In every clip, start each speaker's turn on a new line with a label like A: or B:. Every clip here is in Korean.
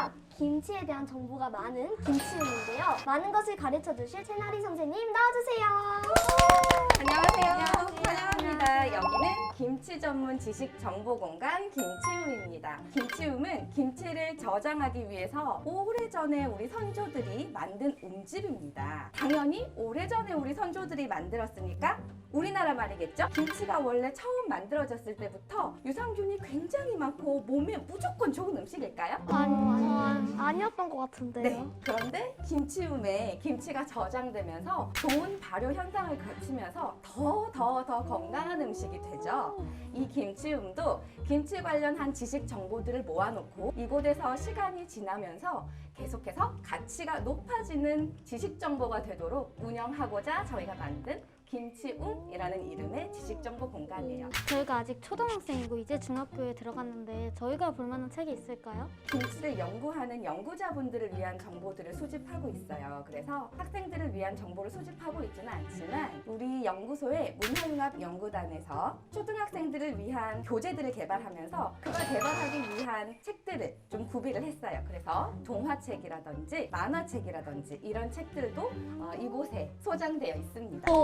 A: 안녕하세요. 김치에 대한 정보가 많은 김치음인데요. 많은 것을 가르쳐 주실 채나리 선생님 나와주세요.
B: 안녕하세요. 환영합니다. 여기는 김치 전문 지식 정보 공간 김치움입니다. 김치움은 김치를 저장하기 위해서 오래전에 우리 선조들이 만든 움집입니다. 당연히 오래전에 우리 선조들이 만들었으니까 우리나라 말이겠죠? 김치가 원래 처음 만들어졌을 때부터 유산균이 굉장히 많고 몸에 무조건 좋은 음식일까요?
A: 아니, 아니 었던 것 같은데요.
B: 네. 그런데 김치움에 김치가 저장되면서 좋은 발효 현상을 거치면서 더 더 더 건강한 음식이 되죠. 이 김치움도 김치 관련한 지식 정보들을 모아놓고 이곳에서 시간이 지나면서 계속해서 가치가 높아지는 지식 정보가 되도록 운영하고자 저희가 만든 김치움이라는 이름의 지식 정보 공간이에요.
C: 저희가 아직 초등학생이고 이제 중학교에 들어갔는데 저희가 볼 만한 책이 있을까요?
B: 김치를 연구하는 연구자분들을 위한 정보들을 수집하고 있어요. 그래서 학생들을 위한 정보를 수집하고 있지는 않지만 우리 연구소의 문화융합 연구단에서 초등학생들을 위한 교재들을 개발하면서 그걸 개발하기 위한 책들을 좀 구비를 했어요. 그래서 동화책이라든지 만화책이라든지 이런 책들도 어, 이곳에 소장되어 있습니다.
C: 오,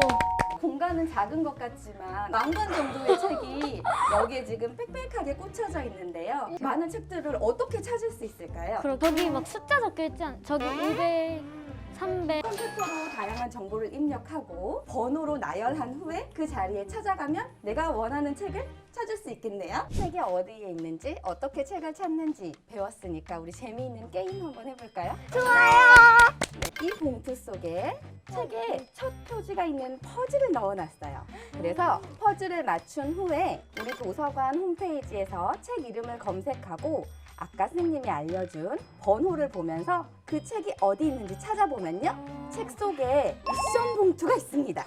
B: 공간은 작은 것 같지만 만권 정도의 책이 여기에 지금 빽빽하게 꽂혀져 있는데요. 많은 책들을 어떻게 찾을 수 있을까요?
C: 그럼 거기 막 숫자 적혀 있지 않? 저기 500, 300.
B: 컴퓨터로 다양한 정보를 입력하고 번호로 나열한 후에 그 자리에 찾아가면 내가 원하는 책을 찾을 수 있겠네요. 책이 어디에 있는지 어떻게 책을 찾는지 배웠으니까 우리 재미있는 게임 한번 해볼까요? 좋아요. 이 봉투 속에 책에 첫 표지가 있는 퍼즐을 넣어놨어요. 그래서 퍼즐을 맞춘 후에 우리 도서관 홈페이지에서 책 이름을 검색하고 아까 선생님이 알려준 번호를 보면서 그 책이 어디 있는지 찾아보면요. 책 속에 미션 봉투가 있습니다.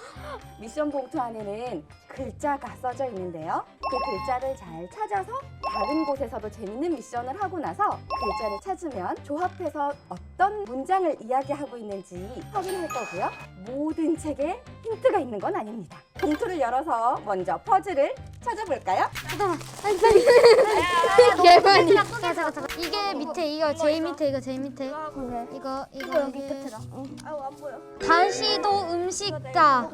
B: 미션 봉투 안에는 글자가 써져 있는데요. 그 글자를 잘 찾아서 다른 곳에서도 재밌는 미션을 하고 나서 글자를 찾으면 조합해서 어떤 문장을 이야기하고 있는지 확인할 거고요. 모든 책에 힌트가 있는 건 아닙니다. 봉투를 열어서 먼저 퍼즐을 찾아볼까요?
C: 개만이. 잠깐 잠깐 잠깐. 이게 밑에 이거 제일 밑에 이거 제일 밑에. 이거 이거
A: 이거 여기
C: 이게.
A: 끝에다.
D: 아우 안 보여.
C: 다시도 음식가.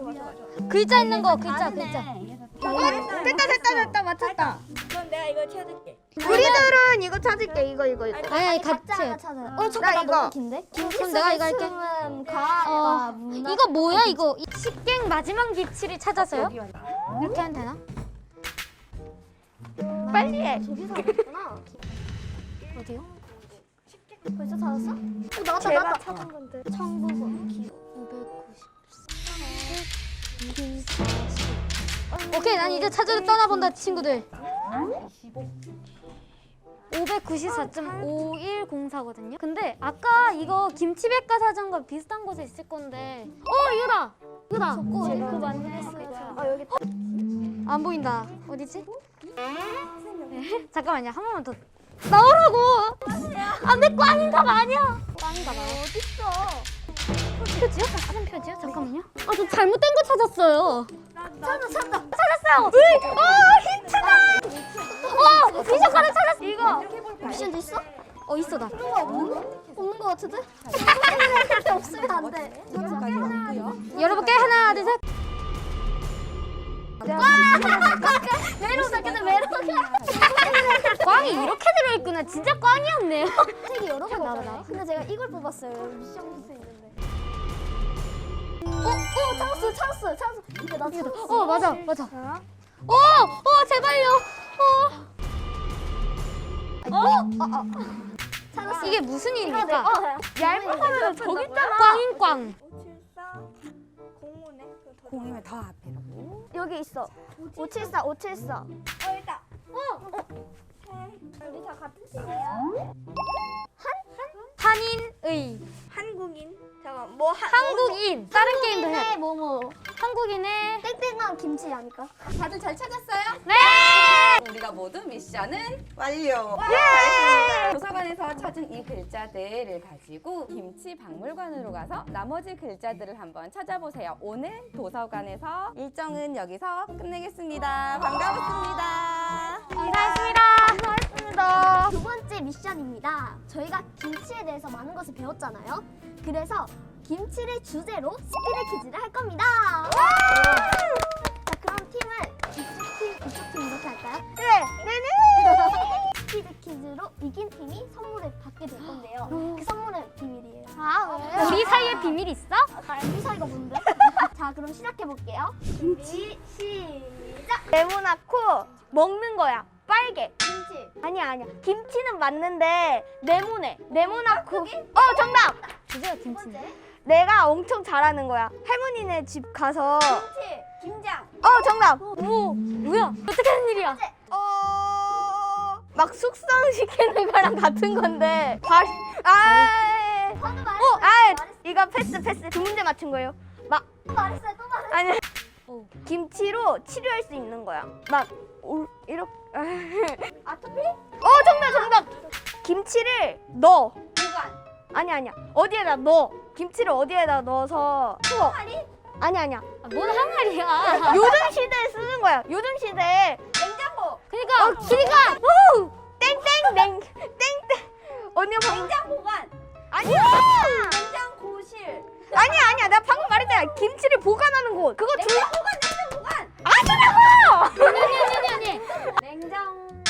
C: 글자 있는 거 글자 글자.
D: 됐다 됐다 됐다 맞췄다. 그럼 내가 이거 찾을게. 우리들은 이거 찾을게 이거 이거 이거.
C: 아니 아니 같이. 해.
D: 어,
A: 어,
D: 잠깐,
A: 나
D: 이거.
A: 너무 긴데?
C: 그럼 내가 이거 할게.
A: 은 과학과
C: 어. 이거 뭐야 이거? 이 식객 마지막 기치를 찾아서요? 이렇게 하면 되나?
D: 빨리 해.
A: 저기서 왔구나.
C: 어디요?
A: 벌써 찾았어? 어, 나왔다,
D: 제가
A: 나왔다.
D: 찾은 건데.
A: 청부고.
C: 594. 오케이, 난 이제 찾으러 떠나본다, 친구들. 594.5104거든요. 근데 아까 이거 김치백과사전과 비슷한 곳에 있을 건데. 어, 이거다. 이거다.
A: 그 많이 했어요.
D: 아 여기
C: 안 보인다. 어디지? 네. 잠깐만요. 한 번만 더. 나오라고. 아, 내 꽝인가 봐 아니야. 꽝인가 봐. 어딨어? 표지요? 다른 표지요? 잠깐만요. 아, 저 잘못된 거 찾았어요.
A: 찾았다, 찾았다.
C: 찾았어요. 으이, 어, 힌트다. 어, 미션카드 찾았어. 이거.
A: 미션도 있어?
C: 어, 있어 나.
A: 뭐가 없는 거? 없는 거 같은데? 없으면 안 돼.
C: 열어볼게. 하나, 둘, 셋.
A: 메로다, 근데 메로가.
C: 꽝이 이렇게 들어있구나. 진짜 꽝이었네요.
A: 책이 여러 개 나오나? 근데 제가 이걸 뽑았어요. 미션 붙어 있는데. 어, 어, 찾았어, 찾았어, 찾았어. 이게 나 찾았어.
C: 어, 맞아, 맞아. 어, 어, 제발요. 어.
A: 찾았어.
C: 이게 무슨
A: 이거 내
C: 일입니까?
A: 거야.
D: 얇은 거는 저기 있잖아.
C: 꽝인 꽝.
D: 574 공무네. 그거 더
B: 앞에로.
A: 여기 있어. 574, 574.
D: 나와. 어 있다. 어. 우리 다 같은 팀이야.
C: 한인의
D: 한국인. 잠깐 뭐 한.
C: 한국인 다른 게임도 해.
A: 네, 뭐뭐.
C: 한국인의
A: 땡땡한 김치 아닐까?
B: 다들 잘 찾았어요?
C: 네.
B: 우리가 모두 미션은 완료. 잘했습니다. 도서관에서 찾은 이 글자들을 가지고 김치 박물관으로 가서 나머지 글자들을 한번 찾아보세요. 오늘 도서관에서 일정은 여기서 끝내겠습니다. 반가웠습니다.
C: 감사했습니다.
D: 감사합니다.
A: 두 번째 미션입니다. 저희가 김치에 대해서 많은 것을 배웠잖아요. 그래서 김치를 주제로 스피드 퀴즈를 할 겁니다. 자, 그럼 팀은 이쪽 팀, 이쪽 팀 이렇게 할까요?
D: 네, 네네.
A: 스피드 퀴즈로 이긴 팀이 선물을 받게 될 건데요. 그 선물은 비밀이에요.
D: 아, 왜?
C: 우리 사이에 비밀 있어?
A: 아, 우리 사이가 뭔데? 자, 그럼 시작해 볼게요. 준비 시작.
D: 네모나코 먹는 거야. 빨개. 아니야, 아니야. 김치는 맞는데 네모네. 네모나코. 어, 정답.
C: 주제가
A: 두
C: 김치.
A: 번째.
D: 내가 엄청 잘하는 거야. 할머니네 집 가서.
A: 김치. 김장.
D: 어, 정답.
C: 오, 뭐야? 어떻게 하는 일이야?
D: 어, 막 숙성시키는 거랑 같은 건데. 발, 아,
A: 저도 말했어요.
D: 어, 아, 이거 패스, 패스. 두 문제 맞춘 거예요. 막,
A: 또 말했어요. 또 말했어요.
D: 아니.
C: 오.
D: 김치로 치료할 수 있는 거야. 막, 올, 이렇게.
A: 아토피?
D: 어, 정답, 정답. 김치를 넣어.
A: 보관.
D: 아니, 아니야. 어디에다 넣어. 김치를 어디에다 넣어서 추워.
A: 파리?
D: 아니, 아니야.
C: 아, 뭔 항아리야?
D: 요즘 시대에 쓰는 거야. 요즘 시대에.
A: 냉장고.
C: 그러니까
D: 어, 키가. 오! 땡땡땡. 땡땡. 언니가 방금.
A: 냉장 보관.
D: 아니야!
A: 냉장 고실.
D: 아니야, 아니야. 나 방금 말했잖아. 김치를 보관하는 곳. 그거 두.
A: 냉장 보관. 냉장 보관.
D: 아니라고!
C: 아니 아니 아니 아니.
A: 냉장고 보관.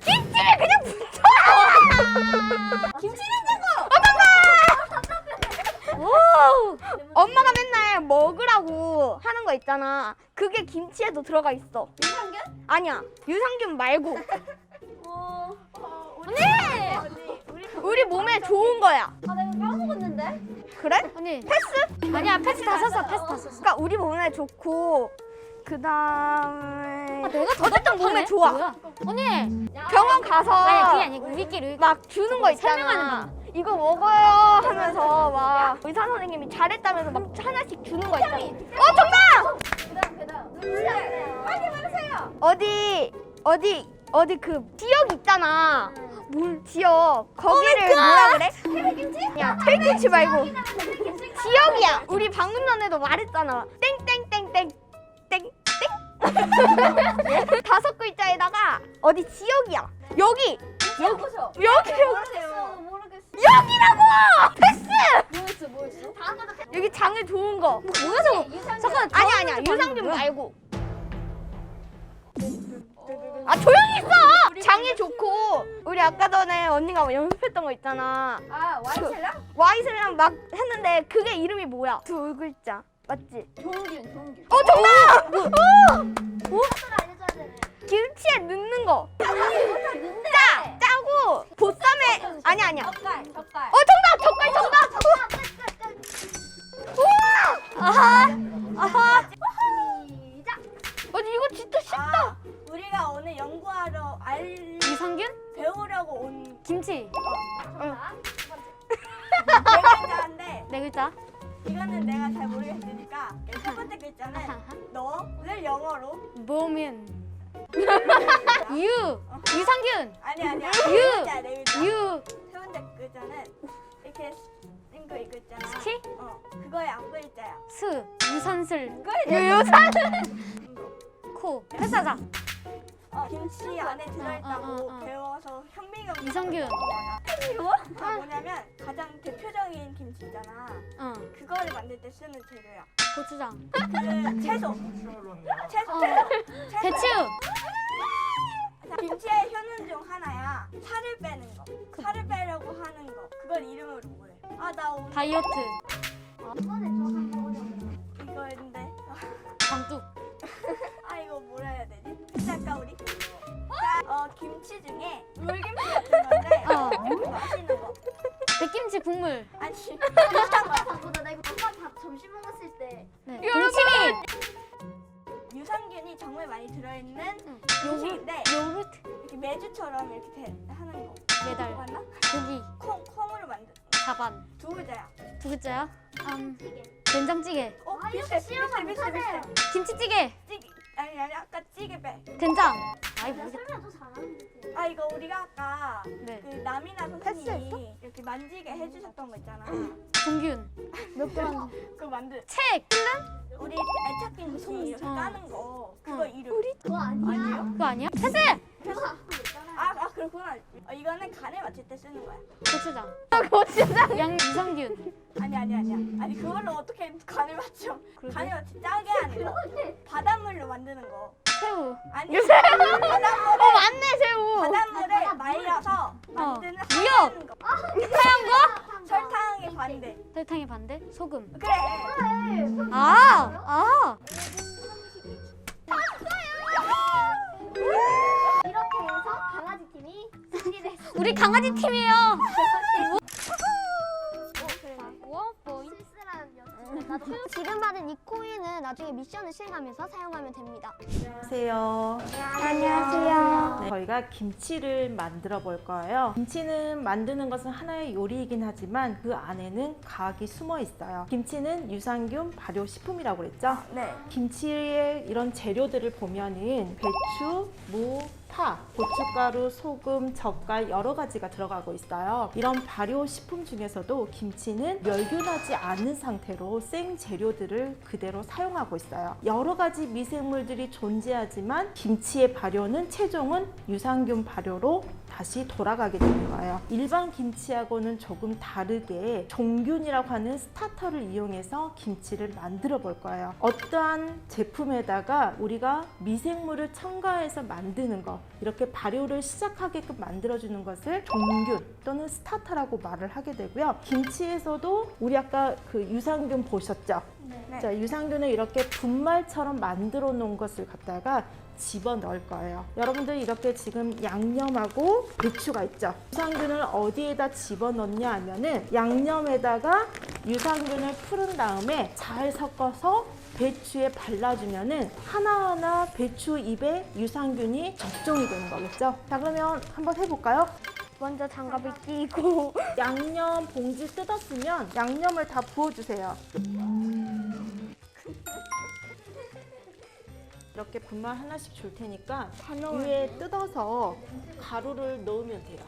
D: 김치를 그냥 붙여!
A: 김치 냉장고.
C: 오.
D: 엄마가 맨날 먹으라고 하는 거 있잖아. 그게 김치에도 들어가 있어.
A: 유산균?
D: 아니야. 유산균 말고.
A: 어. 어,
C: 언니.
A: 우리
D: 몸에 좋은 거야.
A: 아 내가 까먹었는데.
D: 그래?
C: 언니.
D: 패스?
C: 아니야 패스 다 썼어 패스 다 썼어.
D: 그러니까 우리 몸에 좋고 그 다음에
C: 아, 내가 더
D: 어쨌든 몸에 좋아.
C: 뭐야? 언니.
D: 병원 가서
C: 아니 그게 아니고 우리끼리
D: 막 주는 거 있잖아.
C: 설명하는
D: 이거 먹어요 하면서 막 의사 선생님이 잘했다면서 막 하나씩 주는 거 있잖아. 어 정답!
A: 그다음 그다음. 누르세요. 빨리 말하세요.
D: 어디 어디 어디 그 지역 있잖아. 뭘 지역? 거기를 뭐라 그래?
A: 태백김치?
D: 야 태김치 말고
A: 태백김치.
D: 지역이야. 우리 방금 전에도 말했잖아. 땡땡땡땡 땡땡. 다섯 글자에다가 어디 지역이야. 여기
A: 여보세요.
D: 여기 여기
A: 모르겠어. 모르겠어.
D: 여기라고. 패스.
A: 뭐였어 뭐였어? 다음 거도
D: 여기 장을 도운 거.
C: 뭐야 저거?
A: 유산균.
C: 잠깐
D: 아니 아니야 유산균
C: 뭐야?
D: 말고. 아 조용히 있어. 장이 좋고 우리 아까 전에 언니가 연습했던 거 있잖아.
A: 아 와이셀라?
D: 와이슬랑 막 했는데 그게 이름이 뭐야? 두 글자 맞지?
A: 종균 종균.
D: 어 정답! 어?
A: 알려줘야 되네.
D: 김치에 넣는 거.
A: 는데.
D: 짜 짜고 보쌈에 아니 아니야. 어
A: 젓갈 젓갈.
D: 정답 젓갈 정답.
A: 정답 끝끝 끝.
D: 우와! 아하 아하. 아니 이거 진짜 쉽다.
E: 아, 우리가 오늘 연구하러 알
C: 유산균?
E: 배우려고 온
C: 김치.
A: 정답. 두 번째.
E: 네 글자인데
C: 네 글자.
E: 이거는 내가 잘 모르겠으니까 첫 번째 글자는 너를 영어로
C: 뭐면 유 유산균
E: 아니 아니야
C: 유.
E: 네 글자 네 글자
C: 유
E: 세 번째 글자는 이렇게 싱거 이거 있잖아
C: 스키
E: 어 그거의 앞 글자야
C: 스 유산슬
D: 유유산.
C: 코 패스하자.
E: 어 김치 안에 들어있다고
C: 어, 어, 어.
E: 배워서 현미가
C: 유산균.
E: 이거 뭐냐면 가장 대표적인 김치 있잖아
C: 어
E: 그거를 만들 때 쓰는 재료야
C: 고추장.
E: 그 채소 채소
C: 어.
E: 채소
C: 배추.
E: 자, 김치의 효능 중 하나야. 살을 빼는 거.
C: 그
E: 살을 빼려고 하는 거. 그걸 이름으로 뭐해? 아, 나 오늘
C: 다이어트.
A: 이번에 저한
C: 국물.
E: 아니.
A: 밥보다 나 이거 아빠 밥 점심 먹었을 때
C: 네.
D: 여러분!
C: 동치미.
E: 유산균이 정말 많이 들어있는
C: 응.
E: 음식인데.
C: 요구르트.
E: 이렇게 메주처럼 이렇게 돼- 하는 거.
C: 메달.
E: 맞나?
C: 고기.
E: 콩, 콩으로 만든.
C: 자반.
E: 두 글자야.
C: 두 글자야. 음
A: 찌개.
C: 된장찌개.
E: 어,
A: 아, 이렇게
E: 비슷해, 비슷해. 비슷해.
C: 김치찌개.
E: 찌개. 아니, 아니, 아까 찌개 빼.
C: 된장. 아이
A: 나
C: 모르겠다.
A: 설명 더 잘하는데.
E: 아 이거 우리가 아까
C: 네.
E: 그 남이나 선생님이 이렇게 만지게 해주셨던 거 있잖아.
C: 종균.
D: 몇 그램?
E: 그거 만들
C: 책.
E: 우리 애착 김치 이렇게
C: 어.
E: 까는 거 그거
C: 어.
E: 이름.
A: 그거 아니야.
E: 아니에요?
C: 그거 아니야? 패스.
E: 그래서 아, 아 그렇구나. 어, 이거는 간을 맞출 때 쓰는 거야.
C: 고추장. 고추장. 양 유산균.
E: 아니 아니 아니야. 아니 그걸로 어떻게 간을 맞춰? 간을 맞춰 짜게 거. 바닷물로 만드는 거.
C: 새우.
E: 아니 바닷물을
C: 어 맞네 새우.
E: 바닷물을 말려서 만드는
C: 미역!
E: 하얀 거.
C: 하얀 거?
E: 설탕의 반대.
C: 설탕의 반대? 소금.
E: 그래.
C: 아! 아!
A: 이렇게 해서 강아지 팀이 승리를 했습니다.
C: 우리 강아지 팀이에요.
A: 받은 이 코인은 나중에 미션을 수행하면서 사용하면 됩니다.
F: 안녕하세요.
A: 안녕하세요.
F: 네, 저희가 김치를 만들어 볼 거예요. 김치는 만드는 것은 하나의 요리이긴 하지만 그 안에는 과학이 숨어 있어요. 김치는 유산균 발효 식품이라고 그랬죠?
E: 네.
F: 김치의 이런 재료들을 보면은 배추, 무, 파, 고춧가루, 소금, 젓갈 여러 가지가 들어가고 있어요. 이런 발효 식품 중에서도 김치는 멸균하지 않은 상태로 생 재료들을 그대로 사용하고 있어요. 여러 가지 미생물들이 존재하지만 김치의 발효는 최종은 유산균 발효로 다시 돌아가게 되는 거예요. 일반 김치하고는 조금 다르게 종균이라고 하는 스타터를 이용해서 김치를 만들어 볼 거예요. 어떠한 제품에다가 우리가 미생물을 첨가해서 만드는 것, 이렇게 발효를 시작하게끔 만들어주는 것을 종균 또는 스타터라고 말을 하게 되고요. 김치에서도 우리 아까 그 유산균 보셨죠?
E: 네.
F: 자, 유산균을 이렇게 분말처럼 만들어 놓은 것을 갖다가 집어 넣을 거예요. 여러분들 이렇게 지금 양념하고 배추가 있죠. 유산균을 어디에다 집어 넣냐 하면은 양념에다가 유산균을 풀은 다음에 잘 섞어서 배추에 발라주면은 하나하나 배추 입에 유산균이 적종이 되는 거겠죠. 자, 그러면 한번 해볼까요?
A: 먼저 장갑을 끼고
F: 양념 봉지 뜯었으면 양념을 다 부어주세요. 이렇게 분말 하나씩 줄 테니까 위에 뜯어서 가루를 넣으면 돼요.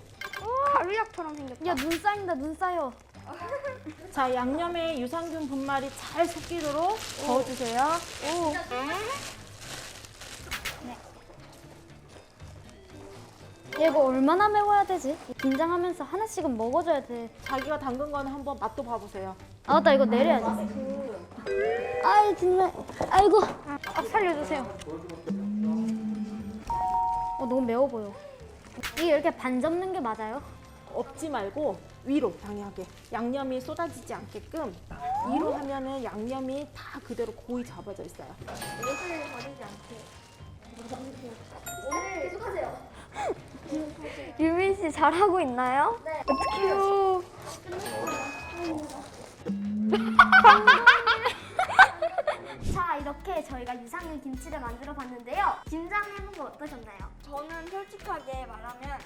A: 가루약처럼 생겼다. 야, 눈 쌓인다, 눈 쌓여.
F: 자, 양념에 유산균 분말이 잘 섞이도록 저어주세요.
C: 얘 이거 얼마나 매워야 되지? 긴장하면서 하나씩은 먹어줘야 돼.
F: 자기가 담근 거는 한번 맛도 봐보세요.
C: 아 맞다 이거 내려야지. 아이 정말 아이고 아, 살려주세요. 어 너무 매워 보여. 이게 이렇게 반 접는 게 맞아요?
F: 엎지 말고 위로 당하게 양념이 쏟아지지 않게끔 위로 하면은 양념이 다 그대로 고이 잡아져 있어요.
A: 유민 씨 잘하고 있나요? 네. 어떡해요. 자, 이렇게 저희가 유산균 김치를 만들어 봤는데요. 김장해본 거 어떠셨나요?
E: 저는 솔직하게 말하면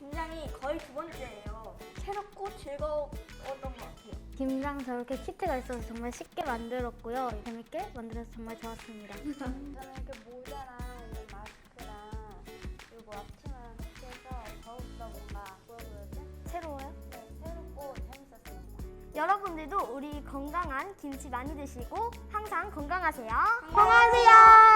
E: 굉장히 거의 두 번째예요. 새롭고 즐거웠던 것 같아요.
C: 김장 저렇게 키트가 있어서 정말 쉽게 만들었고요. 재밌게 만들어서 정말 좋았습니다.
B: 저는 그 모자랑 마스크랑 그리고 앞치마
A: 여러분들도 우리 건강한 김치 많이 드시고 항상 건강하세요. 건강하세요.